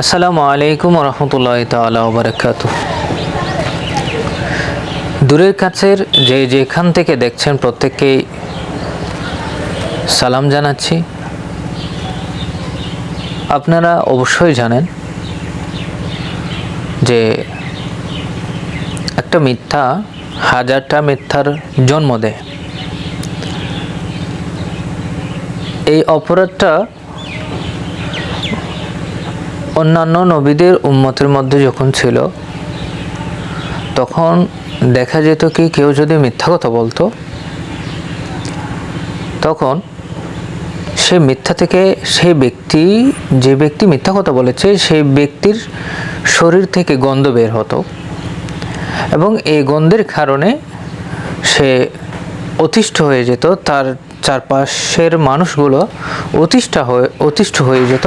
আসসালামু আলাইকুম রহমতুল্লাহ তালা বারাকাত দূরের কাছের যে যেখান থেকে দেখছেন প্রত্যেককেই সালাম জানাচ্ছি। আপনারা অবশ্যই জানেন যে একটা মিথ্যা, হাজারটা মিথ্যার জন্ম দেয়। এই অপরাধটা অন্যান্য নবীদের উম্মতের মধ্যে যখন ছিল, তখন দেখা যেত কি কেউ যদি মিথ্যা কথা বলতো, তখন সে মিথ্যা থেকে সেই ব্যক্তি, যে ব্যক্তি মিথ্যা কথা বলেছে, সেই ব্যক্তির শরীর থেকে গন্ধ বের হতো। এবং এই গন্ধের কারণে সে অতিষ্ঠ হয়ে যেত, তার চারপাশের মানুষগুলো অতিষ্ঠা হয়ে, অতিষ্ঠ হয়ে যেত।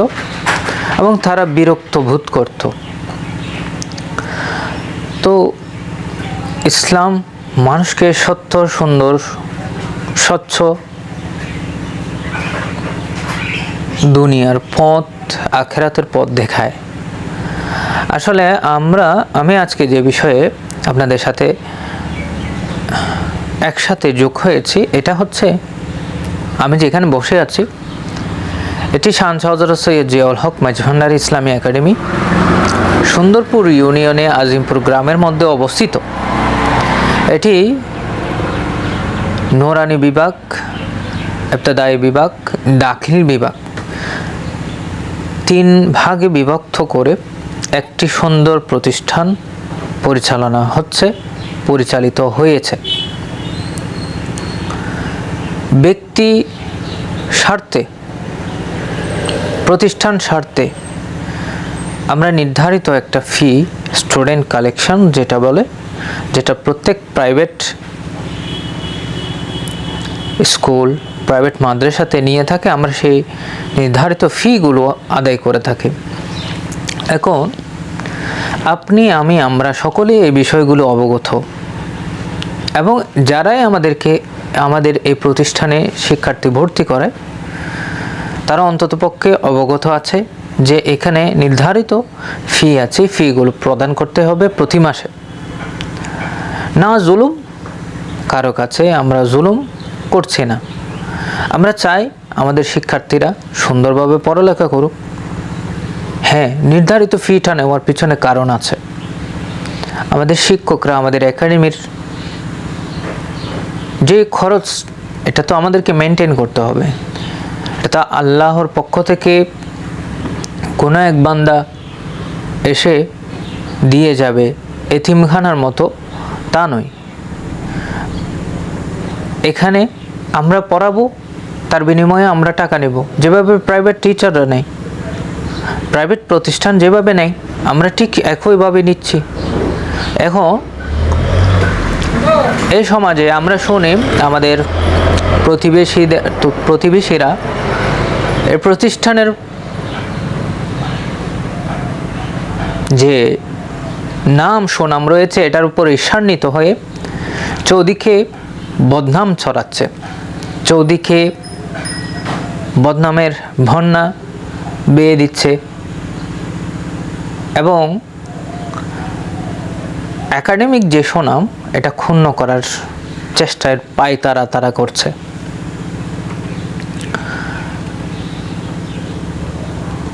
এবং তারা বিরক্ত বোধ করত। তো ইসলাম মানুষকে সত্য, সুন্দর, স্বচ্ছ দুনিয়ার পথ, আখেরাতের পথ দেখায়। আসলে আমরা, আমি আজকে যে বিষয়ে আপনাদের সাথে একসাথে যোগ হয়েছি, এটা হচ্ছে আমি যেখানে বসে আছি এটি শান হজরত সৈয়দ জিয়াউল হক মাঝভান্ডার ইসলামী একাডেমি, সুন্দরপুর ইউনিয়নে আজিমপুর গ্রামের মধ্যে অবস্থিত। এটি নোরানি বিভাগ, ইবতদায়ী বিভাগ, দাখিল বিভাগ। তিন ভাগে বিভক্ত করে একটি সুন্দর প্রতিষ্ঠান পরিচালনা হচ্ছে, পরিচালিত হয়েছে। ব্যক্তি স্বার্থে প্রতিষ্ঠান স্বার্থে। আমরা নির্ধারিত একটা ফি স্টুডেন্ট কালেকশন যেটা বলে, যেটা প্রত্যেক প্রাইভেট স্কুল প্রাইভেট মাদ্রাসাতে নিয়ে থাকে, আমরা সেই নির্ধারিত ফিগুলো আদায় করে থাকি। এখন, আপনি, আমি, আমরা সকলেই এই বিষয়গুলো অবগত। এবং যারাই আমাদেরকে, আমাদের এই প্রতিষ্ঠানে শিক্ষার্থী ভর্তি করে তারা অন্ততপক্ষে অবগত আছে যে এখানে নির্ধারিত ফি আছে। ফিগুলো প্রদান করতে হবে প্রতি মাসে। না জুলুম, কারও কাছে আমরা জুলুম করছি না। আমরা চাই আমাদের শিক্ষার্থীরা সুন্দরভাবে পড়ালেখা করুক। হ্যাঁ নির্ধারিত ফিটা নেওয়ার পিছনে কারণ আছে। আমাদের শিক্ষকরা, আমাদের একাডেমির যে খরচ, এটা তো আমাদেরকে মেনটেন করতে হবে। এটা আল্লাহর পক্ষ থেকে কোনো এক বান্দা এসে দিয়ে যাবে এতিমখানার মতো, তা নয়। এখানে আমরা পড়াবো, তার বিনিময়ে আমরা টাকা নেব। যেভাবে প্রাইভেট টিচাররা নেয় প্রাইভেট প্রতিষ্ঠান যেভাবে নেয়, আমরা ঠিক একইভাবে নিচ্ছি। এখন এই সমাজে আমরা শুনি আমাদের প্রতিবেশীদের প্রতিবেশীরা এই প্রতিষ্ঠানের যে নাম সুনাম রয়েছে, এটার উপর ঈর্ষান্বিত হয়ে চৌদিকে বদনাম ছড়াচ্ছে। চৌদিকে বদনামের ভন্না বেয়ে দিচ্ছে এবং একাডেমিক যে সুনাম, এটা ক্ষুণ্ণ করার চেষ্টায় পাই তারা তারা করছে।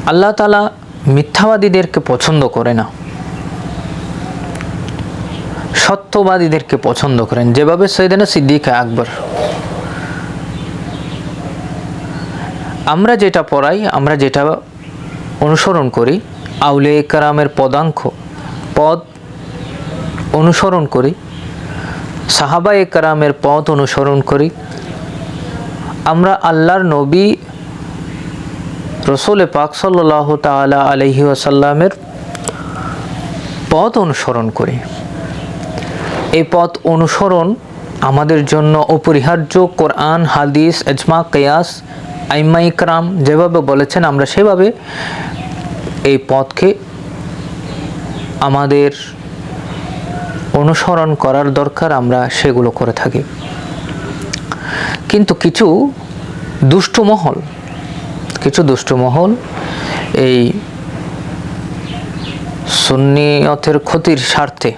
আল্লাহ তালা মিথ্যাবাদীদেরকে পছন্দ করে না। সত্যবাদীদেরকে পছন্দ করেন। যেভাবে সৈদানা সিদ্দিক আকবর। আমরা যেটা পড়াই, আমরা যেটা অনুসরণ করি আউলে কারামের পদাঙ্ক পদ অনুসরণ করি সাহাবা কারামের পথ অনুসরণ করি, আমরা আল্লাহর নবী রসুল পাক সাল্লাহ তালা আলহি আসাল্লামের পথ অনুসরণ করি। এই পথ অনুসরণ আমাদের জন্য অপরিহার্য। কোরআন, হাদিস এজমা কেয়াস, আইমা ইকরাম যেভাবে বলেছেন আমরা সেভাবে এই পথকে আমাদের অনুসরণ করার দরকার আমরা সেগুলো করে থাকি। কিন্তু কিছু দুষ্ট মহল কিছু দুষ্ট মহল এই সুন্নিয়তের ক্ষতির স্বার্থে,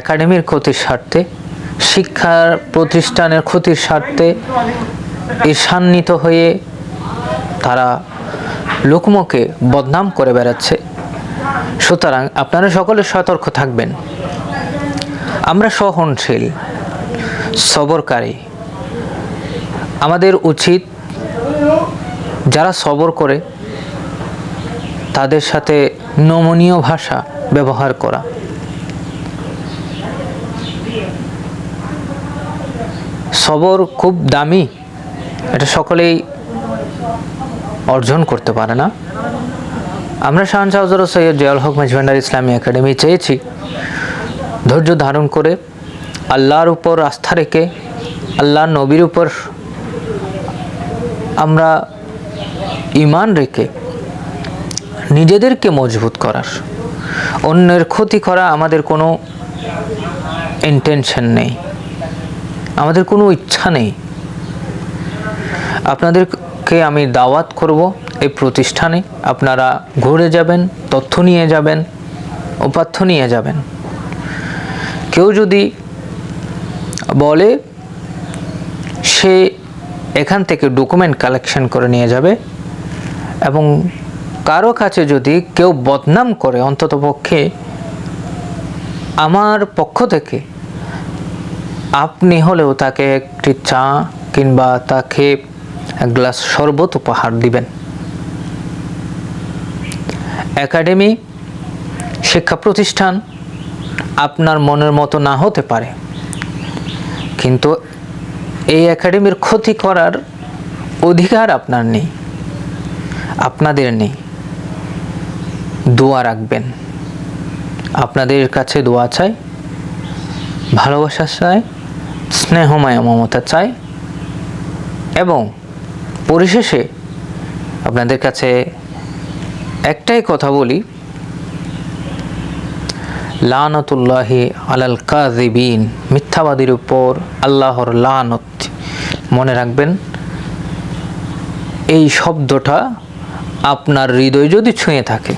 একাডেমির ক্ষতির স্বার্থে, শিক্ষার প্রতিষ্ঠানের ক্ষতির স্বার্থে ঈর্ষান্বিত হয়ে তারা লোকমুখে বদনাম করে বেড়াচ্ছে। সুতরাং আপনারা সকলে সতর্ক থাকবেন। আমরা সহনশীল, সবরকারী। আমাদের উচিত যারা সবর করে, তাদের সাথে নমনীয় ভাষা ব্যবহার করা। সবর খুব দামি, এটা সকলেই অর্জন করতে পারে না। আমরা শাহান শাহজর সৈয়দ জয়াল হক মেজভান্ডার ইসলামী একাডেমি চেয়েছি, ধৈর্য ধারণ করে আল্লাহর উপর আস্থা রেখে আল্লাহ নবীর উপর আমরা ইমান রেখে নিজেদেরকে মজবুত করার, অন্যের ক্ষতি করা আমাদের কোনো ইন্টেনশন নেই, আমাদের কোনো ইচ্ছা নেই। আপনাদেরকে আমি দাওয়াত করব এই প্রতিষ্ঠানে, আপনারা ঘুরে যাবেন, তথ্য নিয়ে যাবেন উপাত্য নিয়ে যাবেন। কেউ যদি বলে সে এখান থেকে ডকুমেন্ট কালেকশন করে নিয়ে যাবে। এবং কারও কাছে যদি কেউ বদনাম করে অন্তত পক্ষে, আমার পক্ষ থেকে আপনি হলেও তাকে একটি চা কিংবা তাকে এক গ্লাস শরবত উপহার দিবেন। একাডেমি, শিক্ষা প্রতিষ্ঠান আপনার মনের মতো না হতে পারে। কিন্তু এই একাডেমির ক্ষতি করার অধিকার আপনার নেই। আপনাদের নেই। দোয়া রাখবেন। আপনাদের কাছে দোয়া চাই, ভালোবাসা চাই, স্নেহময় মমতা চাই এবং পরিশেষে আপনাদের কাছে একটাই কথা বলি লানতুল্লাহি আলাল কাজিবিন মিথ্যাবাদীর উপর আল্লাহর লানত। মনে রাখবেন, এই শব্দটা আপনার হৃদয় যদি ছুঁয়ে থাকে,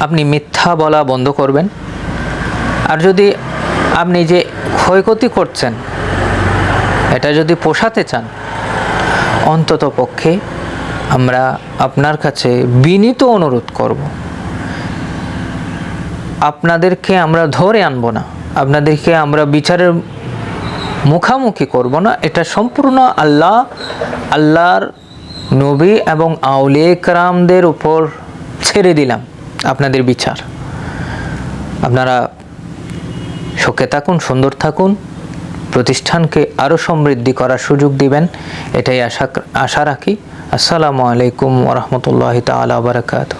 আপনি মিথ্যা বলা বন্ধ করবেন। আর যদি আপনি যে ক্ষয়ক্ষতি করছেন, এটা যদি পোষাতে চান অন্তত পক্ষে আমরা আপনার কাছে বিনীত অনুরোধ করব। আপনাদেরকে আমরা ধরে আনব না। আপনাদেরকে আমরা বিচারের মুখামুখি করব না। এটা সম্পূর্ণ আল্লাহ, আল্লাহর নবী এবং আউলে কারামদের উপর ছেড়ে দিলাম আপনাদের বিচার। আপনারা সুখে থাকুন, সুন্দর থাকুন, প্রতিষ্ঠানকে আরও সমৃদ্ধি করার সুযোগ দিবেন, এটাই আশা আশা রাখি। আসসালামু আলাইকুম ওরহমতুল্লাহ তালা বারকাত